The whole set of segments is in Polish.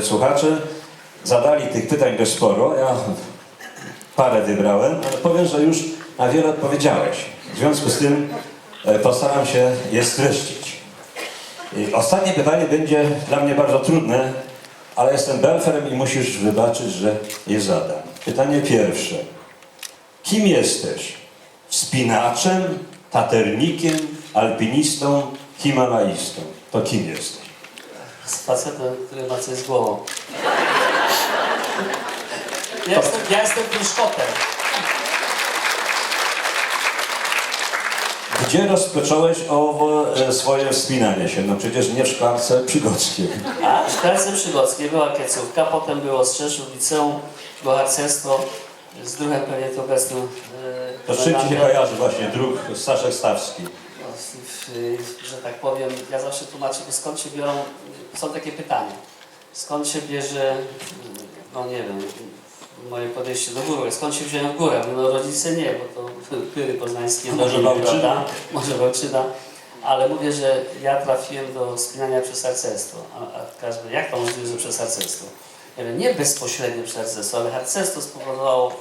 Słuchacze zadali tych pytań dość sporo. Ja parę wybrałem, ale powiem, że już na wiele odpowiedziałeś. W związku z tym e, postaram się je streścić. I ostatnie pytanie będzie dla mnie bardzo trudne, ale jestem belferem i musisz wybaczyć, że je zadam. Pytanie pierwsze. Kim jesteś? Wspinaczem, taternikiem, alpinistą, himalaistą? To kim jesteś? Z facetem, który ma coś z głową. Ja jestem, ja jestem. Gdzie rozpocząłeś owo e, swoje wspinanie się? No przecież nie w szklarce przygockiej. A w Szklarce Przygockiej była kiecówka, potem było Strzeszów, liceum, było harcerstwo. Z druhem pewnie to obecnym... e, To z czym ci się kojarzy właśnie druk Staszek Stawski? No, że tak powiem, ja zawsze tłumaczę, bo skąd się biorą, są takie pytania. Skąd się bierze, no nie wiem, moje podejście do góry, skąd się wziąłem w górę? No rodzice nie, bo to pyry poznańskie. Może Wałczyna? Może Wałczyna. Ale mówię, że ja trafiłem do wspinania przez harcerstwo. A, a każdy, jak to możliwe, że przez harcerstwo? Nie wiem, nie bezpośrednio przez harcerstwo, ale harcerstwo spowodowało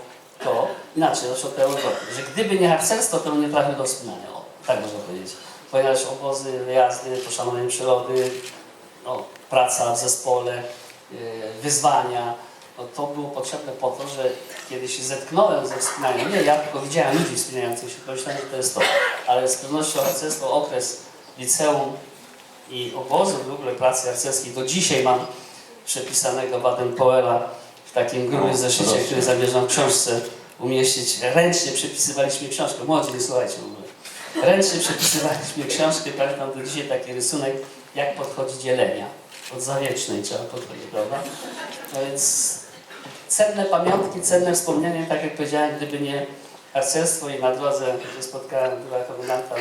to, inaczej, od tego odwrotnie, że gdyby nie harcerstwo, to bym nie trafił do wspinania. O, tak można powiedzieć. Ponieważ obozy, wyjazdy, poszanowanie przyrody, no, praca w zespole, yy, wyzwania, no, to było potrzebne po to, że kiedy się zetknąłem ze wspinaniem, nie ja, tylko widziałem ludzi wspinających się, pomyślałem, że to jest to. Ale z pewnością harcerstwo, okres liceum i obozu w ogóle pracy harcerskiej, do dzisiaj mam przepisanego Baden-Powella w takim grubym O, zeszycie, proszę. który zamierzam w książce umieścić. Ręcznie przepisywaliśmy książkę. Młodzi, nie słuchajcie w ogóle. Ręcznie przepisywaliśmy książkę, pamiętam do dzisiaj taki rysunek, jak podchodzić jelenia. Od zawiecznej trzeba podchodzić, prawda? No więc cenne pamiątki, cenne wspomnienia, tak jak powiedziałem, gdyby nie harcerstwo i na drodze, gdzie spotkałem była komendanta,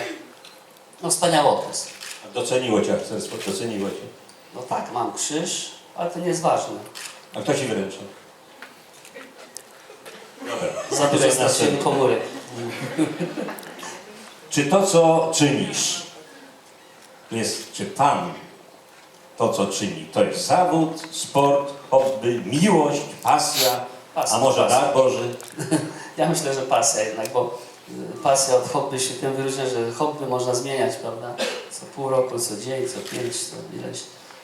no wspaniały okres. Doceniło cię harcerstwo, doceniło cię. No tak, mam krzyż, ale to nie jest ważne. A kto ci? Dobra. Za dużo straciłem komórek. Czy to, co czynisz, jest, czy Pan to, co czyni, to jest zawód, sport, hobby, miłość, pasja, Pasja, a może pasja. dar Boży? Ja myślę, że pasja jednak, bo y, pasja od hobby się tym wyróżnia, że hobby można zmieniać, prawda? Co pół roku, co dzień, co pięć, co ileś.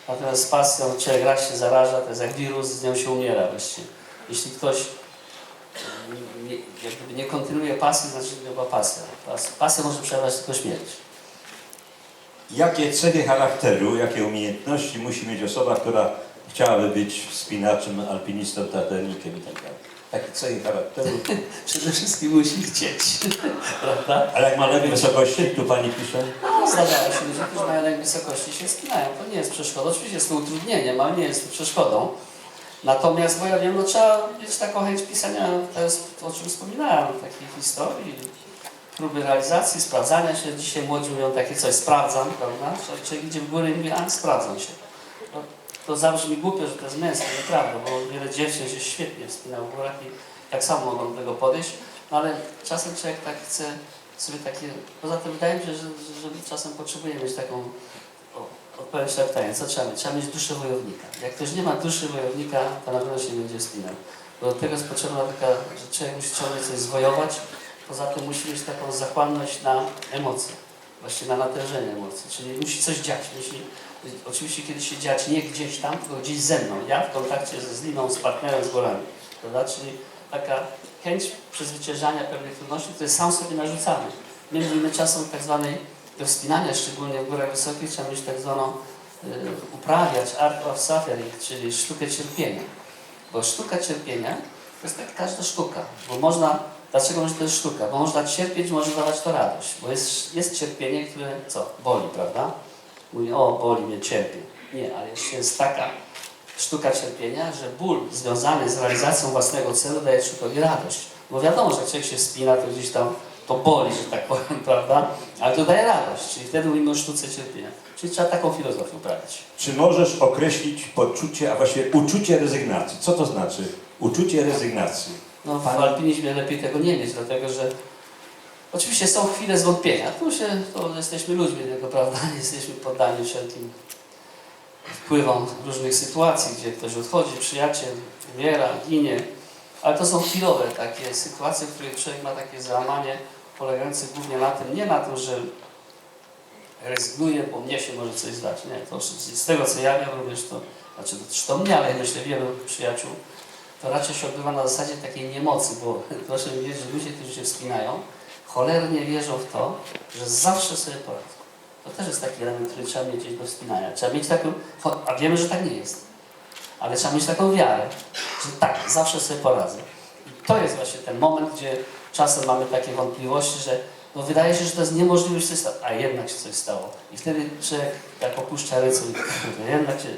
Natomiast z pasją człowiek raz się zaraża, to jest jak wirus, z nią się umiera właściwie. Jeśli ktoś y, nie, nie kontynuuje pasji, znaczy że nie ma pasja. Pas, pasja może przebrać tylko śmierć. Jakie cechy charakteru, jakie umiejętności musi mieć osoba, która chciałaby być wspinaczem, alpinistą, taternikiem i tak dalej? Jakie cechy charakteru? Przede wszystkim musi chcieć, prawda? Ale jak ma lęk wysokości, tu pani pisze, No, zdarzają się ludzie, którzy mają lęk wysokości się spinają. To nie jest przeszkodą. Oczywiście jest to utrudnieniem, ale nie jest to przeszkodą. Natomiast, bo ja wiem, no trzeba mieć taką chęć pisania, to jest o czym wspominałem, takiej historii, próby realizacji, sprawdzania się. Dzisiaj młodzi mówią takie coś, sprawdzam, prawda? Człowiek idzie w górę i mówi, a sprawdzam się. No, to zabrzmi głupio, że to jest męskie, nieprawda, bo wiele dziewczyn się świetnie wspina w górach i tak samo mogą do tego podejść, no ale czasem człowiek tak chce sobie takie, poza tym wydaje mi się, że, że, że czasem potrzebuje mieć taką o, odpowiedź na pytanie, co trzeba mieć? Trzeba mieć duszę wojownika. Jak ktoś nie ma duszy wojownika, to na pewno się nie będzie wspinał. Bo do tego jest potrzebna taka, że człowiek musi ciągle coś zwojować, poza tym musi mieć taką zachłanność na emocje, właściwie na natężenie emocji, czyli musi coś dziać, musi oczywiście kiedyś się dziać nie gdzieś tam, tylko gdzieś ze mną, ja w kontakcie ze, z liną, z partnerem, z górami, prawda? Czyli taka chęć przezwyciężania pewnych trudności, które sam sobie narzucamy. Między innymi czasem tak zwanej do wspinania, szczególnie w górach wysokich, trzeba mieć tak zwaną y, uprawiać art of suffering, czyli sztukę cierpienia. Bo sztuka cierpienia to jest tak każda sztuka, bo można, dlaczego może to jest sztuka? Bo można cierpieć, może dawać to radość, bo jest, jest cierpienie, które co? Boli, prawda? Mówi, o boli mnie, cierpię. Nie, ale jeszcze jest taka sztuka cierpienia, że ból związany z realizacją własnego celu daje człowiekowi radość. Bo wiadomo, że jak człowiek się spina, to gdzieś tam to boli, że tak powiem, prawda? Ale to daje radość, czyli wtedy mówimy o sztuce cierpienia. Czyli trzeba taką filozofię uprawiać. czy możesz określić poczucie, a właściwie uczucie rezygnacji? Co to znaczy uczucie rezygnacji? No, w alpinizmie lepiej tego nie mieć, dlatego że oczywiście są chwile zwątpienia. Tu się, to jesteśmy ludźmi tylko, prawda? Jesteśmy poddani wszelkim wpływom różnych sytuacji, gdzie ktoś odchodzi, przyjaciel, umiera, ginie. Ale to są chwilowe takie sytuacje, w których człowiek ma takie załamanie polegające głównie na tym, nie na tym, że rezygnuje, bo mnie się może coś zdać. Nie, to z tego co ja wiem również to, znaczy to to mnie, ale myślę wielu przyjaciół, to raczej się odbywa na zasadzie takiej niemocy, bo proszę mi wierzyć, ludzie, którzy się wspinają, cholernie wierzą w to, że zawsze sobie poradzą. To też jest taki element, który trzeba mieć gdzieś do wspinania. Trzeba mieć taką, a wiemy, że tak nie jest. Ale trzeba mieć taką wiarę, że tak, zawsze sobie poradzę. I to jest właśnie ten moment, gdzie czasem mamy takie wątpliwości, że no wydaje się, że to jest niemożliwe, że coś stało, a jednak się coś stało. I wtedy człowiek tak opuszcza kurde, jednak się,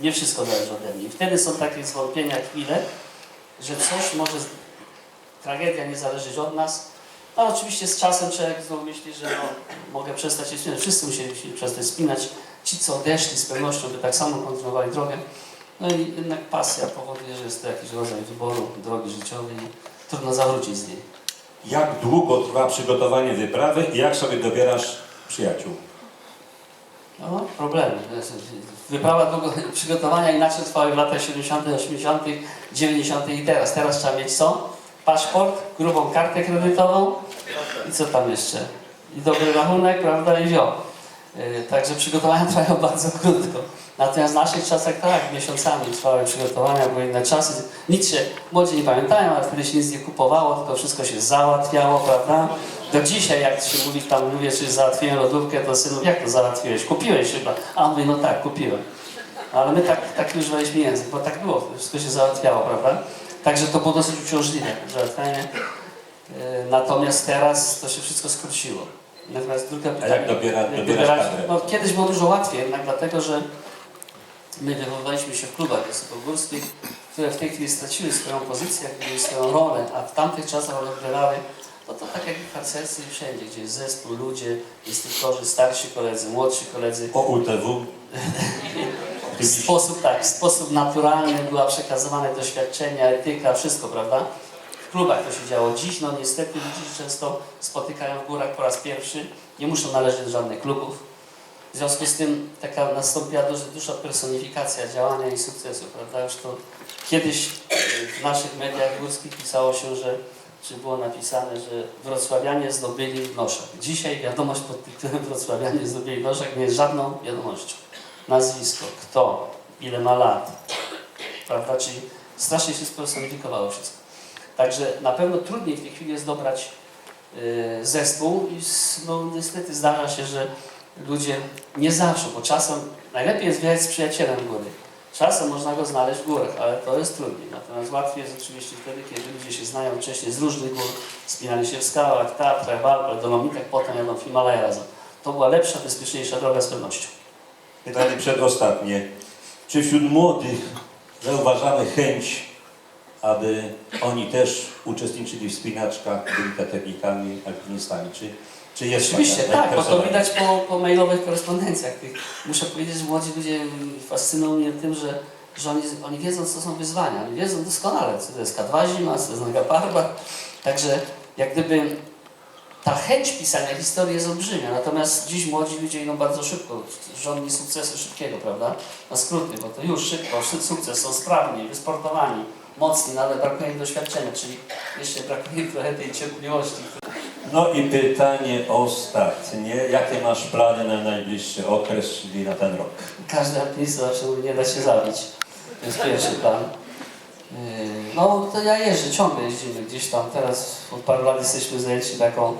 nie wszystko zależy ode mnie. Wtedy są takie zwątpienia chwile, że coś może, tragedia nie zależeć od nas. No oczywiście z czasem człowiek znowu myśli, że no, mogę przestać się spinać. Wszyscy musieli przestać spinać. Ci, co odeszli z pewnością, by tak samo kontynuowali drogę. No i jednak pasja powoduje, że jest to jakiś rodzaj wyboru drogi życiowej trudno zawrócić z niej. Jak długo trwa przygotowanie wyprawy i jak sobie dobierasz przyjaciół? No, problemy. Wyprawa długo, przygotowania inaczej trwały w latach 70., 80., 90. i teraz. Teraz trzeba mieć co? Paszport, grubą kartę kredytową i co tam jeszcze? I dobry rachunek, prawda, i wio. Yy, Także przygotowania trwają bardzo krótko. Natomiast w naszych czasach tak, miesiącami trwały przygotowania, były inne czasy. Nic się, młodzi nie pamiętają, ale wtedy się nic nie kupowało, tylko wszystko się załatwiało, prawda? Do dzisiaj, jak się mówi tam, mówię, czy załatwiłem lodówkę, to synu, jak to załatwiłeś? Kupiłeś chyba. A on mówi, no tak, kupiłem. Ale my tak, tak używaliśmy język, bo tak było, wszystko się załatwiało, prawda? Także to było dosyć uciążliwe, załatwianie. Yy, Natomiast teraz to się wszystko skróciło. Natomiast druga A jak dobiera, dobierasz no, kiedyś było dużo łatwiej, jednak dlatego, że my wychowywaliśmy się w klubach wysokogórskich, które w tej chwili straciły swoją pozycję, swoją rolę, a w tamtych czasach one odgrywały, no to tak jak w harcerstwie i wszędzie, gdzie jest zespół, ludzie, instruktorzy, starsi koledzy, młodsi koledzy. O UTW? W sposób tak, w sposób naturalny była przekazywane doświadczenia, etyka, wszystko, prawda? W klubach to się działo. Dziś, no niestety, ludzie często spotykają w górach po raz pierwszy, nie muszą należeć do żadnych klubów. W związku z tym taka nastąpiła duża, duża personifikacja działania i sukcesu, prawda? Już to kiedyś w naszych mediach górskich pisało się, że czy było napisane, że wrocławianie zdobyli noszek. Dzisiaj wiadomość pod tytułem wrocławianie zdobyli noszek nie jest żadną wiadomością. Nazwisko, kto, ile ma lat, prawda? Czyli strasznie się spersonifikowało wszystko. Także na pewno trudniej w tej chwili jest dobrać y, zespół i no, niestety zdarza się, że ludzie nie zawsze, bo czasem najlepiej jest wjechać z przyjacielem góry. Czasem można go znaleźć w górach, ale to jest trudniej. Natomiast łatwiej jest oczywiście wtedy, kiedy ludzie się znają wcześniej z różnych gór, spinali się w skałach, Tatrach, w Alpach, Dolomitach, potem jadą w Himalaja razem. To była lepsza, bezpieczniejsza droga z pewnością. Pytanie przedostatnie. Czy wśród młodych zauważamy chęć, aby oni też uczestniczyli w spinaczkach, byli kategonikami, alpinistami? Czy, czy jest Oczywiście, taka tak, bo to widać po, po mailowych korespondencjach. Muszę powiedzieć, że młodzi ludzie fascynują mnie tym, że, że oni, oni wiedzą, co są wyzwania. Oni wiedzą doskonale, co to jest K2 zima, co to jest Naga Parbat. Także jak gdyby ta chęć pisania historii jest olbrzymia. Natomiast dziś młodzi ludzie idą bardzo szybko, żądni sukcesu szybkiego, prawda? Na skróty, bo to już szybko, szy- sukces, są sprawni, wysportowani, mocni, no ale brakuje im doświadczenia, czyli jeszcze brakuje im trochę tej cierpliwości, No i pytanie ostatnie. Jakie masz plany na najbliższy okres, czyli na ten rok? Każdy alpinista zawsze nie da się zabić. To jest pierwszy plan. Yy, No to ja jeżdżę, ciągle jeździmy gdzieś tam. Teraz od paru lat jesteśmy zajęci taką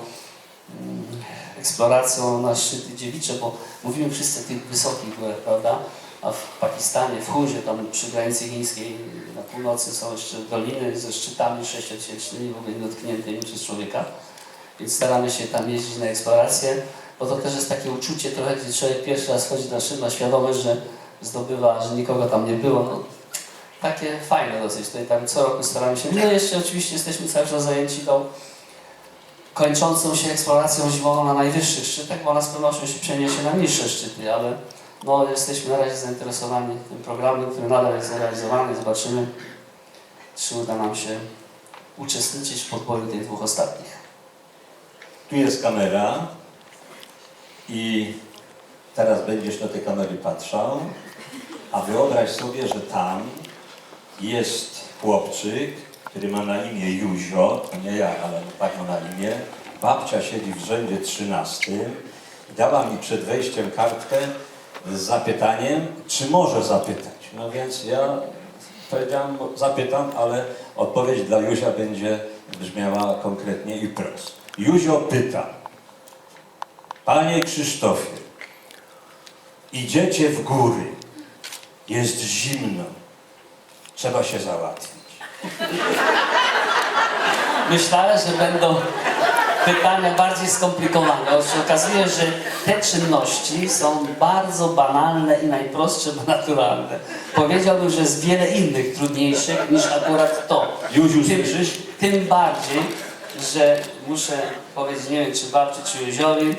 mm, eksploracją na szczyty dziewicze, bo mówimy wszyscy o tych wysokich górach, prawda? A w Pakistanie, w Hundzie, tam przy granicy chińskiej na północy są jeszcze doliny ze szczytami sześciotysięcznymi, w ogóle niedotkniętymi przez człowieka. Więc staramy się tam jeździć na eksplorację, bo to też jest takie uczucie trochę, gdzie człowiek pierwszy raz chodzi na szczyt, ma świadomość, że zdobywa, że nikogo tam nie było. No, takie fajne dosyć. Tutaj tam co roku staramy się. No jeszcze oczywiście jesteśmy cały czas zajęci tą kończącą się eksploracją zimową na najwyższych szczytach, bo ona z pewnością się przeniesie na niższe szczyty, ale no, jesteśmy na razie zainteresowani tym programem, który nadal jest realizowany. Zobaczymy, czy uda nam się uczestniczyć w podboju tych dwóch ostatnich. Tu jest kamera i teraz będziesz do tej kamery patrzał A wyobraź sobie, że tam jest chłopczyk, który ma na imię Józio, to nie ja, ale tak ma na imię. Babcia siedzi w rzędzie 13 i dała mi przed wejściem kartkę z zapytaniem, czy może zapytać. No więc ja powiedziałem, zapytam, ale odpowiedź dla Józia będzie brzmiała konkretnie i prosto. Józio pyta, Panie Krzysztofie, idziecie w góry, jest zimno, trzeba się załatwić. Myślałem, że będą pytania bardziej skomplikowane. Otóż okazuje, że te czynności są bardzo banalne i najprostsze, bo naturalne. Powiedziałbym, że jest wiele innych trudniejszych niż akurat to. Józiu, tym, słyszysz? tym bardziej, że muszę powiedzieć, nie wiem czy babci, czy Józiowi,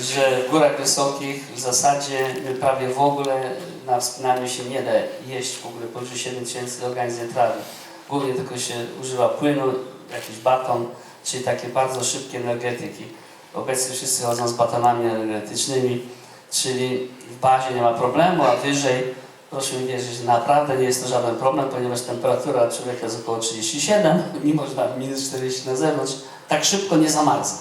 że w górach wysokich w zasadzie prawie w ogóle na wspinaniu się nie da jeść w ogóle powyżej 7000 organizm trawy. Głównie tylko się używa płynu, jakiś baton, czyli takie bardzo szybkie energetyki. Obecnie wszyscy chodzą z batonami energetycznymi, czyli w bazie nie ma problemu, a wyżej proszę mi wierzyć, że naprawdę nie jest to żaden problem, ponieważ temperatura człowieka jest około 37, mimo że ma minus 40 na zewnątrz, tak szybko nie zamarza.